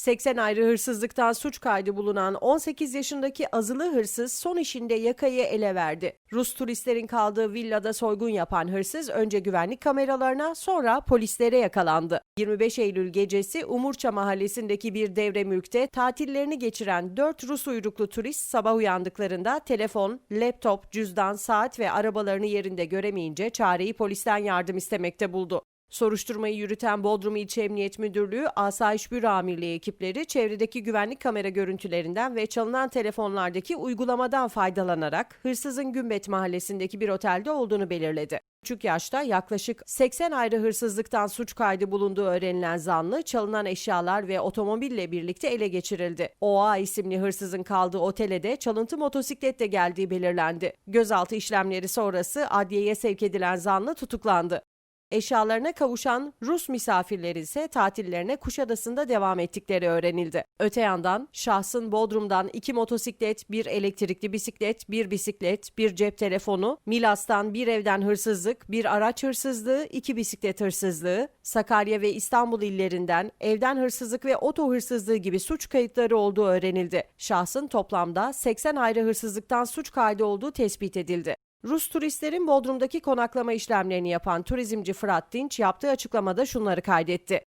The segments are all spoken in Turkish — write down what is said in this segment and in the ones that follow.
80 ayrı hırsızlıktan suç kaydı bulunan 18 yaşındaki azılı hırsız son işinde yakayı ele verdi. Rus turistlerin kaldığı villada soygun yapan hırsız önce güvenlik kameralarına sonra polislere yakalandı. 25 Eylül gecesi Umurça mahallesindeki bir devre mülkte tatillerini geçiren 4 Rus uyruklu turist sabah uyandıklarında telefon, laptop, cüzdan, saat ve arabalarını yerinde göremeyince çareyi polisten yardım istemekte buldu. Soruşturmayı yürüten Bodrum İlçe Emniyet Müdürlüğü Asayiş Büro Amirliği ekipleri çevredeki güvenlik kamera görüntülerinden ve çalınan telefonlardaki uygulamadan faydalanarak hırsızın Gümbet mahallesindeki bir otelde olduğunu belirledi. Küçük yaşta yaklaşık 80 ayrı hırsızlıktan suç kaydı bulunduğu öğrenilen zanlı çalınan eşyalar ve otomobille birlikte ele geçirildi. OA isimli hırsızın kaldığı otele de çalıntı motosikletle geldiği belirlendi. Gözaltı işlemleri sonrası adliyeye sevk edilen zanlı tutuklandı. Eşyalarına kavuşan Rus misafirleri ise tatillerine Kuşadası'nda devam ettikleri öğrenildi. Öte yandan şahsın Bodrum'dan iki motosiklet, bir elektrikli bisiklet, bir bisiklet, bir cep telefonu, Milas'tan bir evden hırsızlık, bir araç hırsızlığı, iki bisiklet hırsızlığı, Sakarya ve İstanbul illerinden evden hırsızlık ve oto hırsızlığı gibi suç kayıtları olduğu öğrenildi. Şahsın toplamda 80 ayrı hırsızlıktan suç kaydı olduğu tespit edildi. Rus turistlerin Bodrum'daki konaklama işlemlerini yapan turizmci Fırat Dinç yaptığı açıklamada şunları kaydetti.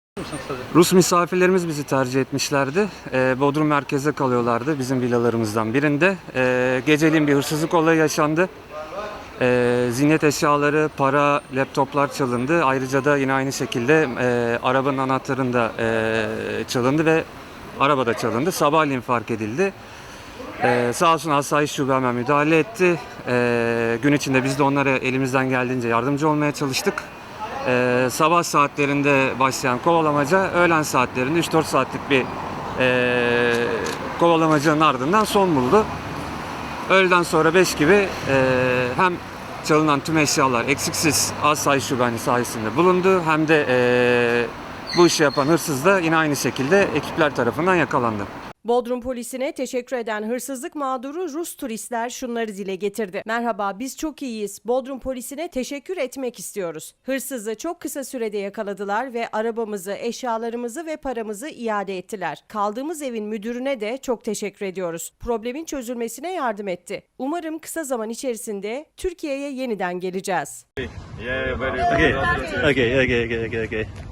Rus misafirlerimiz bizi tercih etmişlerdi. Ee, Bodrum merkezde kalıyorlardı bizim villalarımızdan birinde. Ee, geceliğin bir hırsızlık olayı yaşandı. Ee, zinet eşyaları, para, laptoplar çalındı. Ayrıca da yine aynı şekilde e, arabanın anahtarını da e, çalındı ve araba da çalındı. Sabahleyin fark edildi. Ee, sağ olsun asayiş şube hemen müdahale etti. Ee, gün içinde biz de onlara elimizden geldiğince yardımcı olmaya çalıştık. Ee, sabah saatlerinde başlayan kovalamaca öğlen saatlerinde 3-4 saatlik bir e, kovalamacanın ardından son buldu. Öğleden sonra 5 gibi e, hem çalınan tüm eşyalar eksiksiz asayiş şubeni sayesinde bulundu hem de e, bu işi yapan hırsız da yine aynı şekilde ekipler tarafından yakalandı. Bodrum polisine teşekkür eden hırsızlık mağduru Rus turistler şunları dile getirdi. Merhaba biz çok iyiyiz. Bodrum polisine teşekkür etmek istiyoruz. Hırsızı çok kısa sürede yakaladılar ve arabamızı, eşyalarımızı ve paramızı iade ettiler. Kaldığımız evin müdürüne de çok teşekkür ediyoruz. Problemin çözülmesine yardım etti. Umarım kısa zaman içerisinde Türkiye'ye yeniden geleceğiz. Okay, okay, okay, okay, okay, okay.